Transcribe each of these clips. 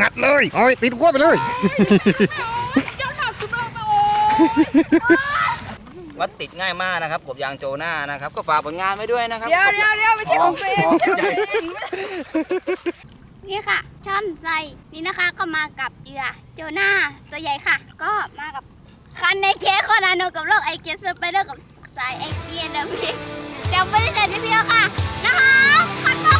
งัดเลยโอ้ยติดหัวไปเลย เจ้าหนักสุดเลยโอ้วัดติดง่ายมากนะครับกบยางโจน่านะครับ ก็ฝากผลงานไว้ด้วยนะครับเดี๋ยวเดี๋ยวเดี๋ยวไม่ใช่ของตัวเองอ๋อใช่ของตัวเองนี่ค่ะช่อนใส่นี่นะคะก็มากับเหยื่อโจนาตัวใหญ่ค่ะ ก็มากับคันในเคสคอนาโนกับโลกไอเกียสไปเลือกกับสายไอเกียนะพี่ยังไม่ได้เสร็จพี่เพียวค่ะนะคะคอนฟอ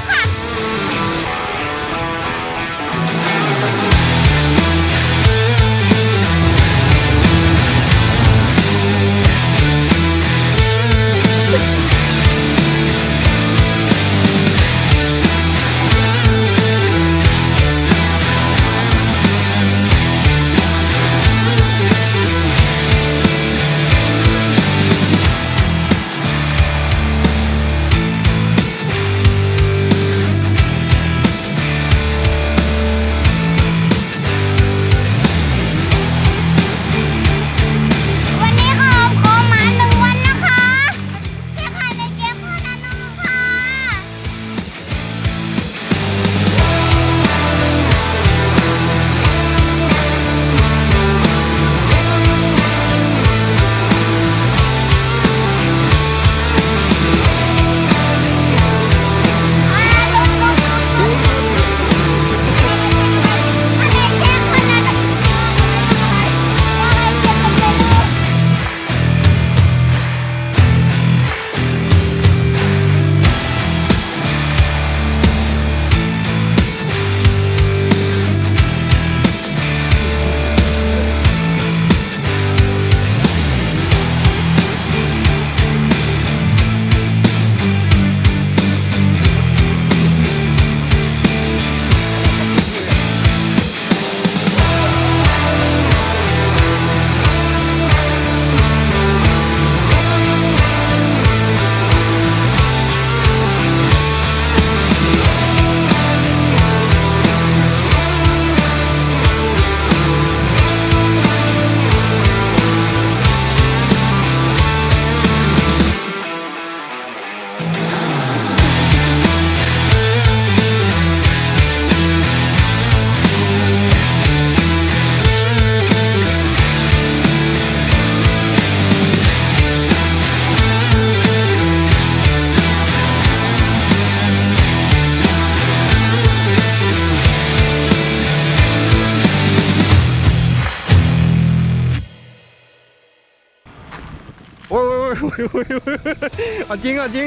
อ้ยโอ้ยโอ้ยเอาจริงเอาจริง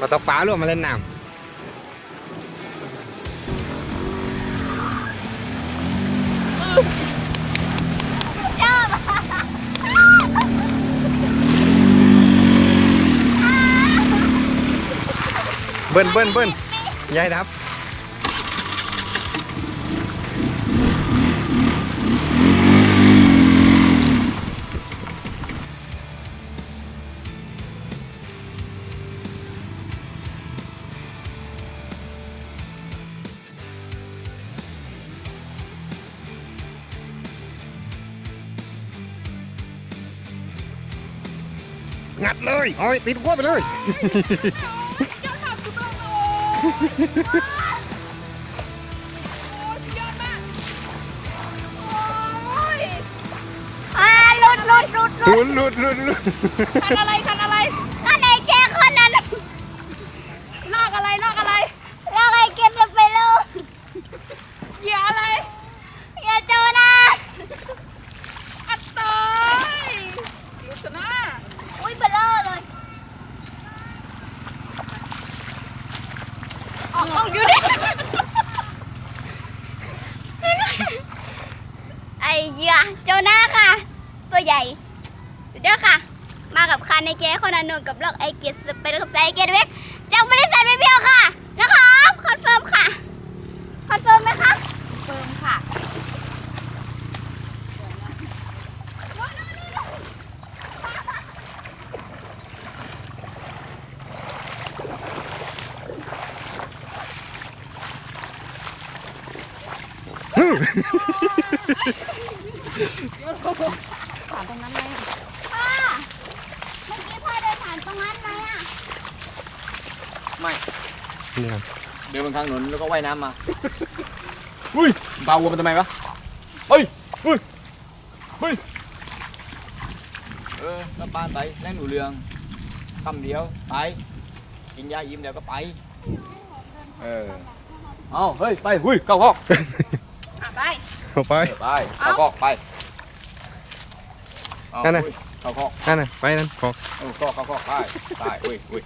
มาตกปลาหรือว่ามาเล่นน้ำ บิ้ลเบิ้ลเบิ้ลยายดับ งัดเลยโอ้ยติดหัวไปเลย อ้โอ้สุดยอดมากโอ้ยอ่าหลุดหลุดหลุดหลุด หลุดหลุดหลุดหลุด คันอะไรคันอะไร นกับโลกไอเกียสเป็นกับไอเกียเวกจากบริษัทไม่เพียวค่ะนะครับคอนเฟิร์มค่ะคอนเฟิร์มไหมคะคอนเฟิร์มค่ะ嗯。 นี่ครับเดินบนทางถนนแล้วก็ว่ายน้ำมา อุ้ยเบาวัวมันทำไมวะเฮ้ยเฮ้ยเฮ้ยเออแล้วปานไปแล่นหนูเรืองคำเดียวไปกินยายิ้มเดี๋ยวก็ไป เออเอาเฮ้ยไปหุ้ยเข้าคอกอะไปเข้าไปเออไปเข้าคอกไปเอานั่นน่ะหุ้ยเข้าคอกนั่นน่ะไปนั่นขอ เออคอกเข้าคอกไปไปอุ้ยอุ้ย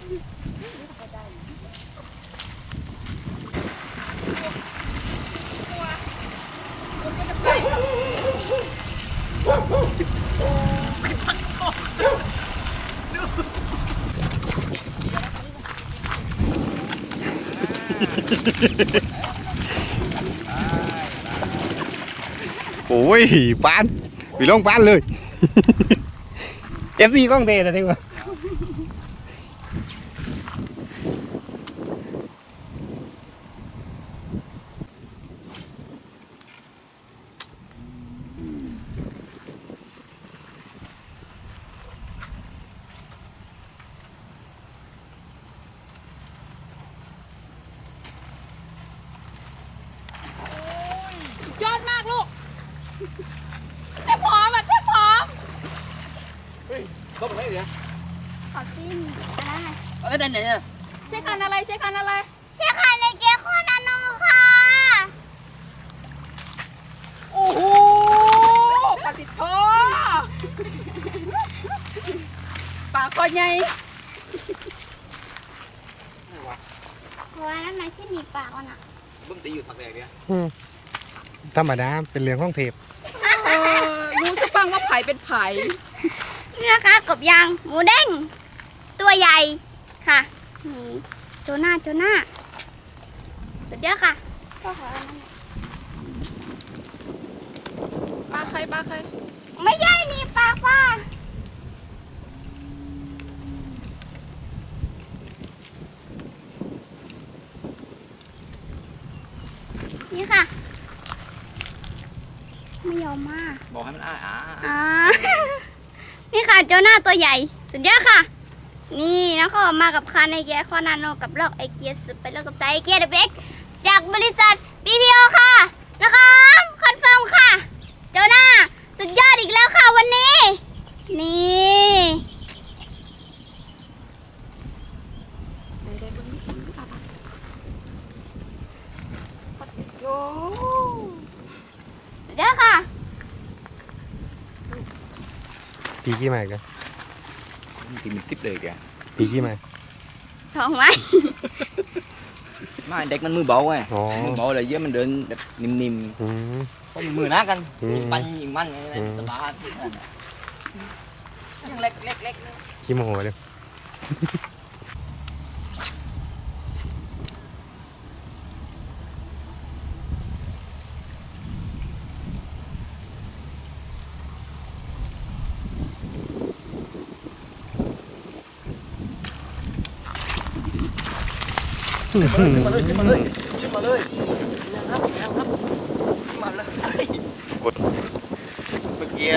โอ้ยปานไปลงปานเลย FC กล้องเตะนะทิ้งวะ สุดยอดมากลูกเต็มพร้อมอะเต็มพร้อม เข้าไปไหนเนี่ยขอจิ้มอะไรเอ้ยไหนไหนเนี่ยใช้คันอะไรใช้คันอะไรเชื่อค่ะในเกียร์โคนาโนค่ะ โอ้โหปลาติดโทปลาคอใหญ่เพราะว่านั้นนายที่มีปากมันอะบึ้มตีอยู่ผักแดงเนี่ยอืมธรรมดาเป็นเรื่องของเทปเออรู้สปังว่าไผ่เป็นไผ่ นี่นะคะกบยางหมูเด้ง ตัวใหญ่ค่ะนี่โจน่าโจน่าสุดยอดค่ะก็ขออันนั้นหน่อยปลาใครปลาใครไม่ใช่นี่ปากว่านี่ค่ะ ไม่ยอมมากบอกให้มันอ้าอ้า อ่านี่ค่ะโจน่าตัวใหญ่ สุดยอดค่ะ นี่แล้วก็มากับคาในเกียคอนาโนกับลอกไอเกียสุดไปแล้วกับไซเกียเดบ็กจากบริษัท BPO ค่ะนะคะคอนเฟิร์มค่ะโจน่าสุดยอดอีกแล้วค่ะวันนี้ นี่ได้ สุดยอดค่ะ ตีกี่ไม้กันตีมันติ๊บเลยแกตีกี่ไม้สองไม้ไม่เด็กมันมือเบาไงอ๋อมือเบาเลยเยอะมันเดินแบบนิ่มอืมๆเพราะมือหน้ากันอืมยิงปันยิงมันไงอืมสบายยังเล็กเล็กเล็กขี้โมโหเลย มาเลยขึ้นมาเลยขึ้นมาเลยนะครับนะครับขึ้นมาเลยกดเมื่อกี้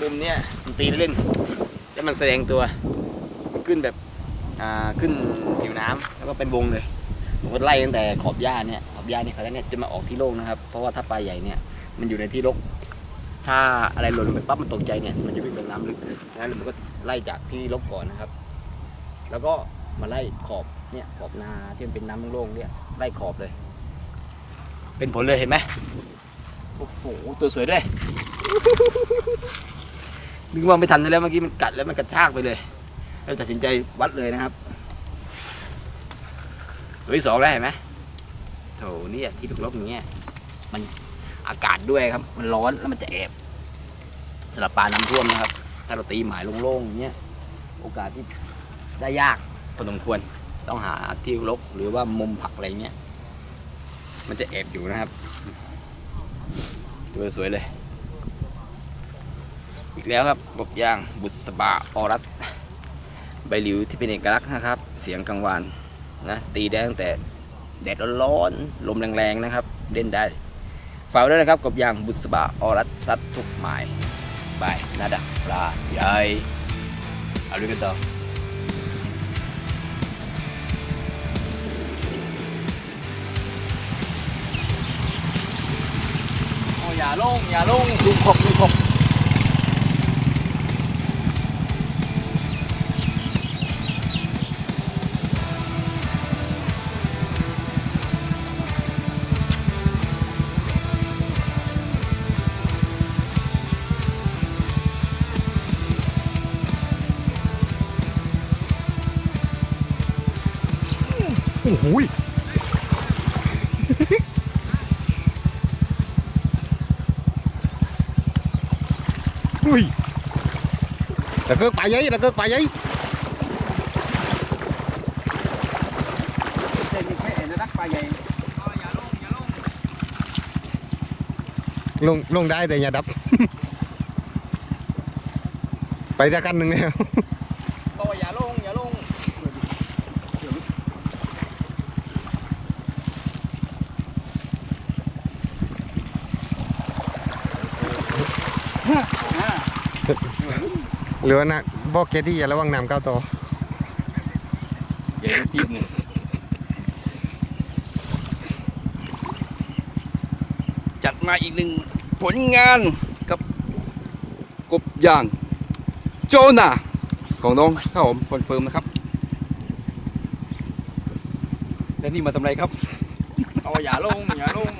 มุมเนี้ยมันตีเล่น แล้วมันแสดงตัวมันขึ้นแบบอ่าขึ้นผิวน้ำแล้วก็เป็นวงเลยผมก็ไล่ตั้งแต่ขอบหญ้าเนี่ยขอบหญ้านี่เขาแล้วเนี่ยจะมาออกที่โล่งนะครับ เพราะว่าถ้าปลาใหญ่เนี่ยมันอยู่ในที่รกถ้าอะไรหล่นลงไปปั๊บมันตกใจเนี่ยมันจะวิ่งลงน้ำลึกนะแล้วมันก็ไล่จากที่รกก่อนนะครับ แล้วก็มาไล่ขอบ เนี่ยขอบนาที่มันเป็นน้ำโล่งๆเนี่ยไล่ขอบเลย เป็นผลเลยเห็นไหมโอ้โหตัวสวยด้วย นึกว่าไม่ทันแล้วเมื่อกี้มันกัดแล้วมันกระชากไปเลยเราตัดสินใจวัดเลยนะครับตัวที่สองแล้วเห็นไหมโถเนี่ยที่ถูกลบอย่างเงี้ยมันอากาศด้วยครับ มันร้อนแล้วมันจะแอบสำหรับปลาน้ำท่วมนะครับ ถ้าเราตีหมายโล่งๆอย่างเงี้ยโอกาสที่ได้ยากพอสมควร ต้องหาที่รกหรือว่ามุมผักอะไรเงี้ย มันจะแอบอยู่นะครับตัวสวยเลย อีกแล้วครับกบย่างบุษบาออรัส ใบหลิวที่เป็นเอกลักษณ์นะครับ เสียงกลางวานนะตีได้ตั้งแต่แดดร้อนๆลมแรงๆนะครับ เล่นได้ฝากด้วยนะครับกบยางบุษบาออรัตซัดทุกหมายบายนาดาปลาใหญ่อาดูกันต่อ อย่าลง อย่าลงลุงขบลุงขบโอ้โหยอุ้ยตะ เกิกปลาใหญ่ตะเกิกปลาใหญ่เด็กแค่เอ็นนักปลาใหญ่ลงลงได้แต่อย่าดับ ไปจากกันหนึ่งแล้ว บอกว่าอย่าลงอย่าลง หรือว่านะบอกเกที่อย่าระวังน้ำก้าวต่อเดี๋ยวจีบหนึ่งจัดมาอีกหนึ่งผลงานกับกบยางโจนาของน้องข้าวหอมคอนเฟิร์มนะครับ และนี่มาทำไรครับ เอาอย่าลงอย่าลง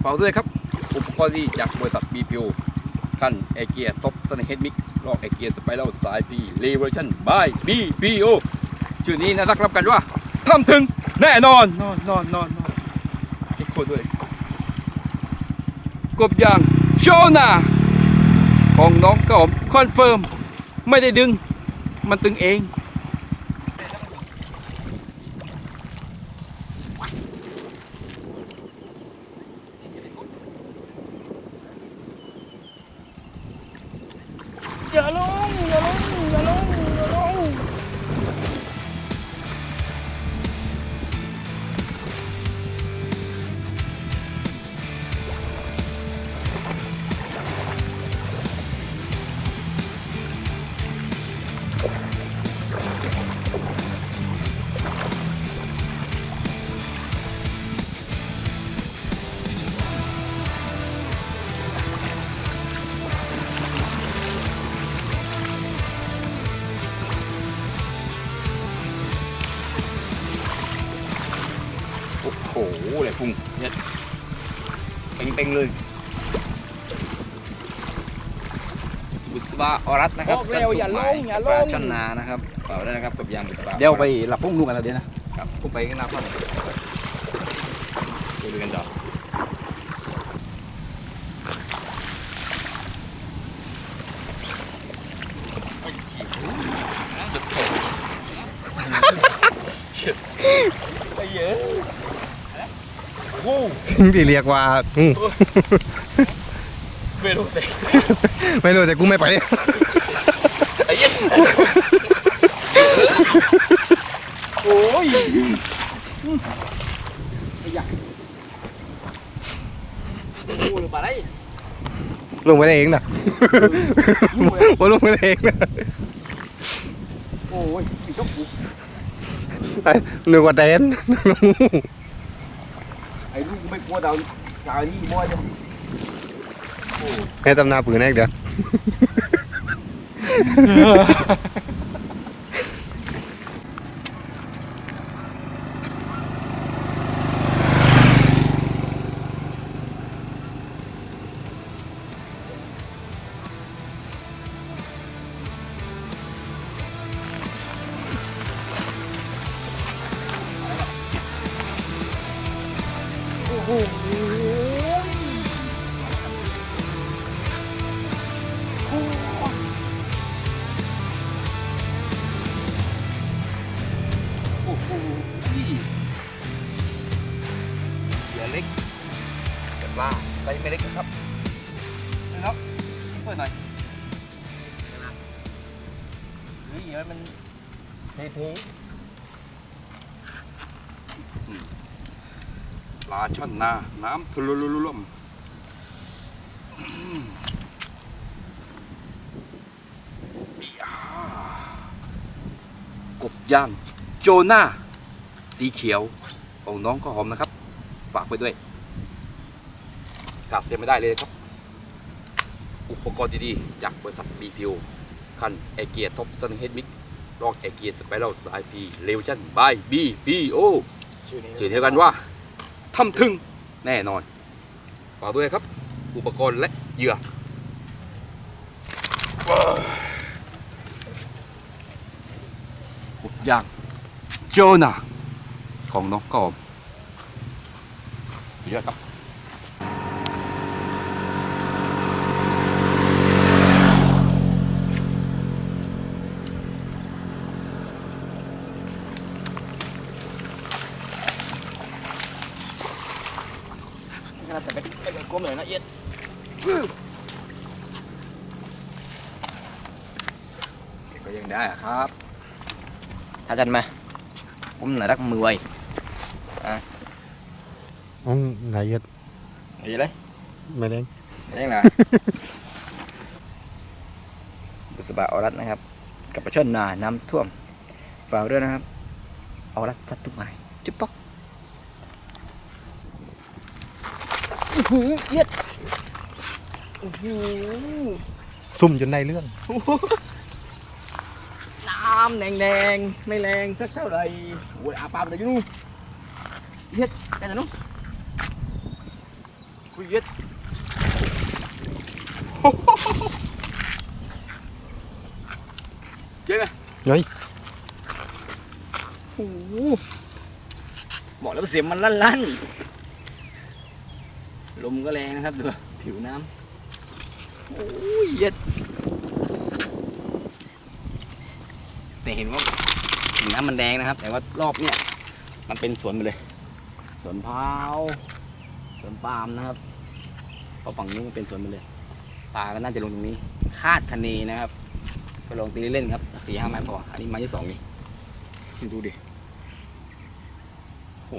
เฝ้าด้วยครับ อุปกรณ์ดีจากบริษัท BPO คันเอเกียท็อปสันเฮดมิกลอกเอเกียสไปรัลสายปีรีเวอร์ชันบายบีปีโอชื่อนี้นะรักรับกันว่าทำถึงแน่นอน นอนนอนนอนนอนอ็กโคด้วยกบยางโชนาของน้องกอมคอนเฟิร์ม ไม่ได้ดึง มันตึงเอง พุงเนี่ยเต็งๆเลยบุษบาอรัตนะครับบอกแล้วอย่าลงอย่าลง ปลาช่อนนานะครับเปล่าได้นะครับกับยางบุษบาเดี๋ยวไปหลับพุ่งลูกกันแล้วเดี๋ยวนะครับ ผมไปข้างหน้าพ่อ ดูดูกันต่อไอ้เหี้ยโอ้ ที่เรียกว่าอืมไม่รู้แต่ไม่รู้แต่กูไม่ไปไอ้เหี้ยโอ้ยไอ้ยักษ์โอ้ยปลาไหลลงไปได้เองนะผมลงไปได้เองนะโอ้ยไอ้ชกกูไอ้นึกว่าแดนไอ้ ลูกไม่กลัวดาวดาวนี่บ่จะให้ตำนาปืนแรกเดี๋ยว โนนา น้ำทุลุลุลุ่มอืมอีอ่ากบย่างโจนาสีเขียวของน้องก็หอมนะครับ ฝากไปด้วยขาดเสียไม่ได้เลยครับ อุปกรณ์ดีๆ จากบริษัทบีพิวคันเอเกียท็อปซันเฮดมิกรอกเอเกียสไปรัลสายพีเลวชั่นบายบีพีโอชื่อนี้ชื่อเดียวกันว่าทำถึง แน่นอนฝากด้วยครับ อุปกรณ์และเหยื่อกบย่างโจนาของน้องกอมเยอะครับ ขนาดแต่ไม่ไม่เป็นกลมเลยนะเอียดก็ยังได้อะครับถ้าจันมาผมน่ารักมือไวอ๋อไหนเย็ดอะไรเลยไม่เล้งเร่งนะบุษบาออรัสนะครับ กับปลาช่อนนาน้ำท่วมฝากด้วยนะครับออรัสสัตว์ทุกหมายจุ๊บป๊อกอื้อ หือเอียดโอ้โหซุ่มจนได้เรื่อง น้ำแดงๆไม่แรงสักเท่าไหร่โอ้ยอาปากเลยอยู่นู่นเอียดไปไหนนู่นคุยเอียดเจ๊ไหมเฮ้ยโอ้โหบอกแล้วว่าเสียงมันลั่นๆ ลมก็แรงนะครับดูผิวน้ำโอ้ยเย็ดแต่เห็นว่าผิวน้ำมันแดงนะครับ แต่ว่ารอบเนี่ยมันเป็นสวนไปเลย สวนพร้าวสวนปาล์มนะครับเพราะฝั่งนี้มันเป็นสวนไปเลยปลาก็น่าจะลงตรงนี้ คาดคะเนนะครับไปลองตีเล่นครับสี่ห้าไม้พออันนี้ไม้ที่สองนี่ดูดิโอ้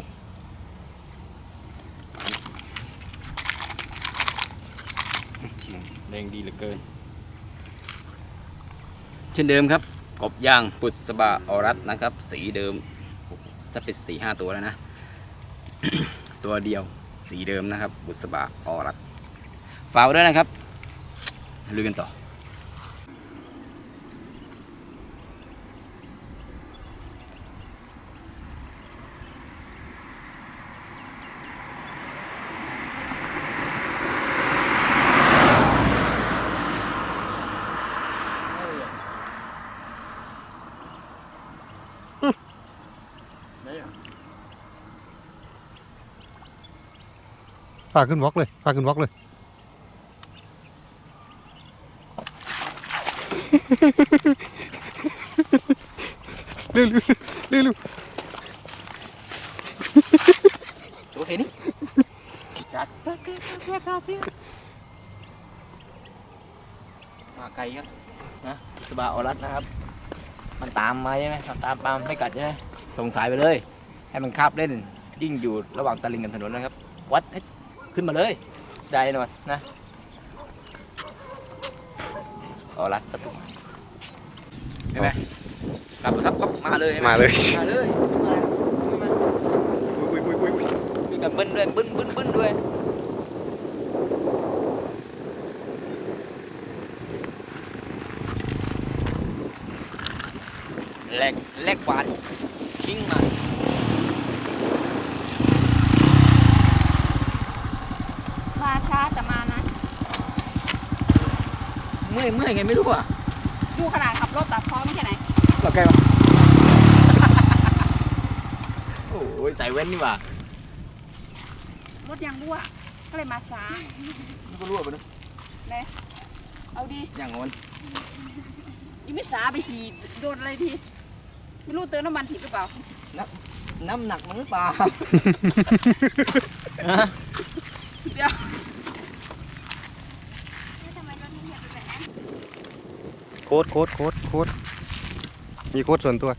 แรงดีเหลือเกิน เช่นเดิมครับ กบย่างปุษบาออรัสนะครับ สีเดิมสักเป็นสี่ห้าตัวแล้วนะ ตัวเดียวสีเดิมนะครับ บุษบาออรัสฝากไว้ด้วยนะครับลุยกันต่อ พาขึ้นวอกเลยพาขึ้นวอกเลยเร็วเร็วเร็วเร็วโอเคนี่จัดมาไกลครับนะสบาออรัสนะครับ มันตามมาใช่ไหมมันตามปามไม่กัดใช่ไหมส่งสายไปเลย ให้มันคาบเล่นยิ่งอยู่ระหว่างตะลิงกับถนนนะครับวัดให้ ขึ้นมาเลย ได้แน่นอนนะออรัสสตุเห็นไหมกลับมาครับปั๊บมาเลยห็นไหมาเลย มาเลยมามีการบึ้นด้วยบึ้นบึ้นบึ้นด้วยแลกแลกหวานทิ้งมามาช้าแต่มานะ เมื่ อยเมื่อยไงไม่รู้อะดูขนาดขับรถตัดพร้อมแค่ไหนเราแกมาโอ้ยใส่แว่นนี่หว่ารถยังรั่วก็เลยมาช้ามันก็รั่วไปนะเอาดีอย่างงอนยังไม่สาไปฉีดโดนอะไรทีไม่รู้เติมน้ำมันผิดหรือเปล่า น้ำหนักมันหรือเปล่า เดี๋ยว คตรโคตรโคตรโคตรมีโคตรส่วนตัว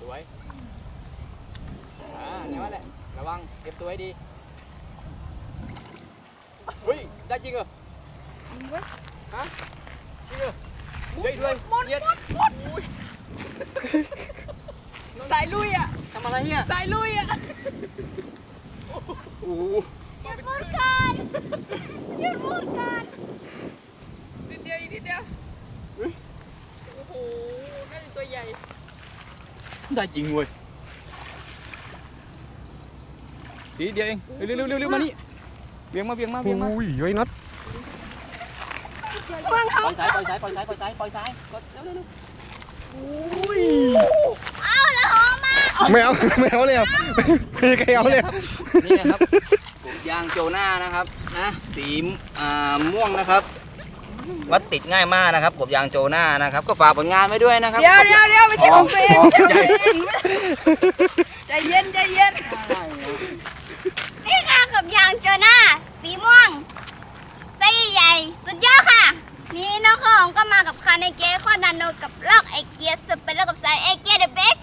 สวยอ่าไหนวะแหละระวังเก็บตัวให้ดีเฮ้ยได้จริงเหรอฮะจริงเหรอช่วด้วยมุดย็ดสายลุยอะทำอะไรเนี่ยสายลุยอะ โอ้โห หยุดพูดก่อนหยุดพูดก่อนนิดเดียวอีกนิดเดียวโอ้โหน่าจะตัวใหญ่ ได้จริงเว้ยทีเดียวเองเร็วเร็วเร็วเร็วมานี่เบียงมาเบียงมาเบียงมาอุ้ยไอ้น็อตเมืองปเขาล่อยสายปล่อยสายปล่อยสายปล่อยสายปล่อยสายกดเร็วเร็วเร็วเอาละหอมมาไม่เอาไม่เอาเลยอะไม่มีใครเอาเลยอะนี่นะครับกบ ยางโจน่านะครับนะสีอ่าม่วงนะครับ วัดติดง่ายมากนะครับกบยางโจน่านะครับ ก็ฝากผลงานไว้ด้วยนะครับ เดี๋ยวเดี๋ยวเดี๋ยวไม่ใช่ของตัวเองอ๋อไม่ใช่ของตัวเองใจเย็นใจเย็นนี่ค่ะกับยางโจน่าสีม่วงไส้ใหญ่สุดยอดค่ะ นี่น้องข้าวหอมก็มากับคาเนเกะข้อนาโนกับลอกไอเกียสเปนแล้วกับสายไอเกียเดอะเบก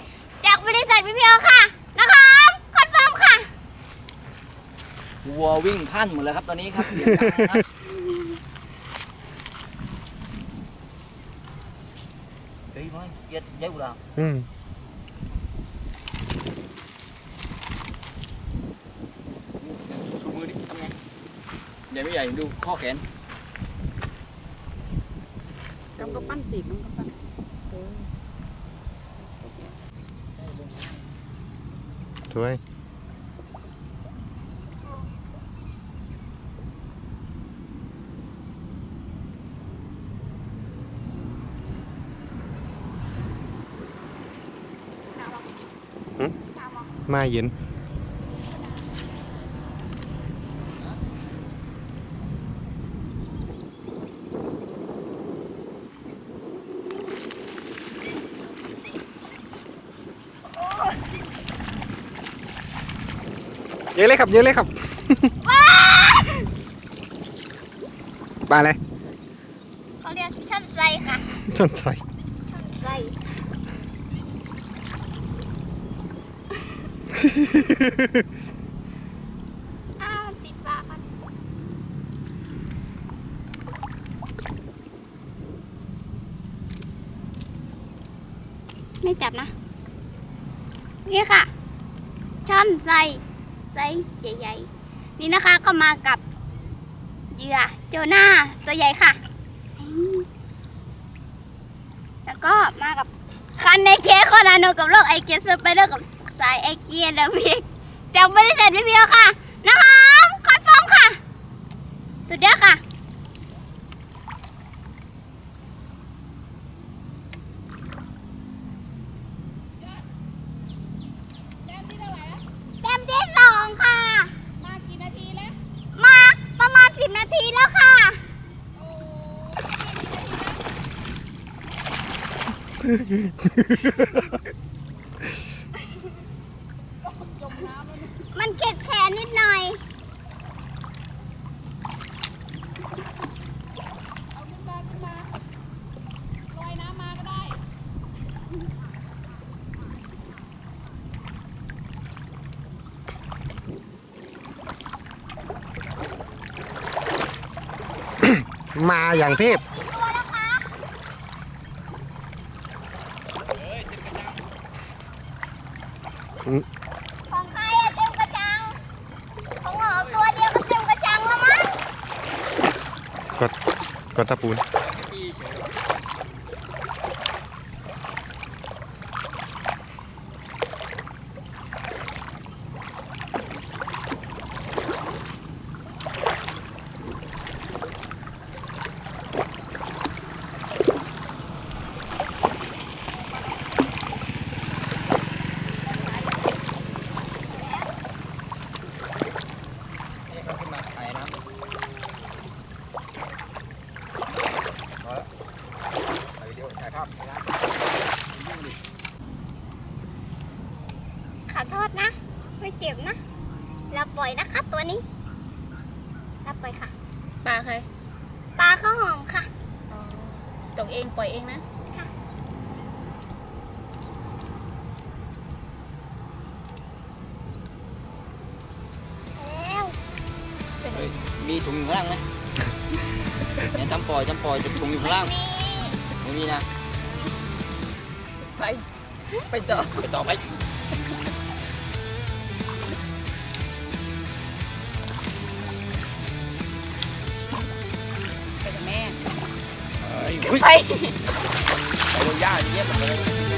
จากบริษัทวิพีโอค่ะนะคะคอนเฟิร์มค่ะ วัววิ่งพลันหมดแล้วครับตอนนี้ครับเสียงดังนะครับเฮ้ยไม่เย็ดเย็ดกูแล้วอืมชูมือดิทำไงใหญ่ไม่ใหญ่ดูข้อแขนกำกับปั้นสีกำกับปั้นสวย มาเย็น เยอะเลยครับ เยอะเลยครับ ปลาอะไรเขาเรียกช่อนไซค่ะ ชนใส่ ช่อนไซ อ้าวติดปากมันไม่จับนะ นี่ค่ะ ช่อนไซไซส์ใหญ่ๆ นี่นะคะก็มากับเหยื่อโจนาตัวใหญ่ค่ะ แล้วก็มากับคันในเคสคอนาโนกับโลกไอเกสไปเดอร์กับ สายไอเกียนะพี่จากบริษัทพี่เพียวค่ะนะคะคอนเฟิร์มค่ะ สุดยอดค่ะแต้มที่เท่าไหร่นะเต็มที่สองค่ะ มากี่นาทีแล้ว มาประมาณสิบนาทีแล้วค่ะ โอ้ จมน้ำแล้วเนี่ย มันเก็บแขนนิดหน่อย เอาขึ้นมาขึ้นมาลอยน้ำมาก็ได้ มา อย่างเทพกี่ตัวแล้วคะของใครอะเต็มกระจัง ของหอมตัวเดียวก็เต็มกระจังแล้วมั้ง กด กดตะปูนนี่ ปลาใครปลาข้าวหอมค่ะ ตกเองปล่อยเองนะมีถุงอยู่ข้างล่างไหมเนี่ยจำปล่อยจำปล่อยจะถุงอยู่ข้างล่างนี่ตรงนี้นะ ไป ไปต่อ ไปต่อไป ไป เอาย่าเยี่ยมเลย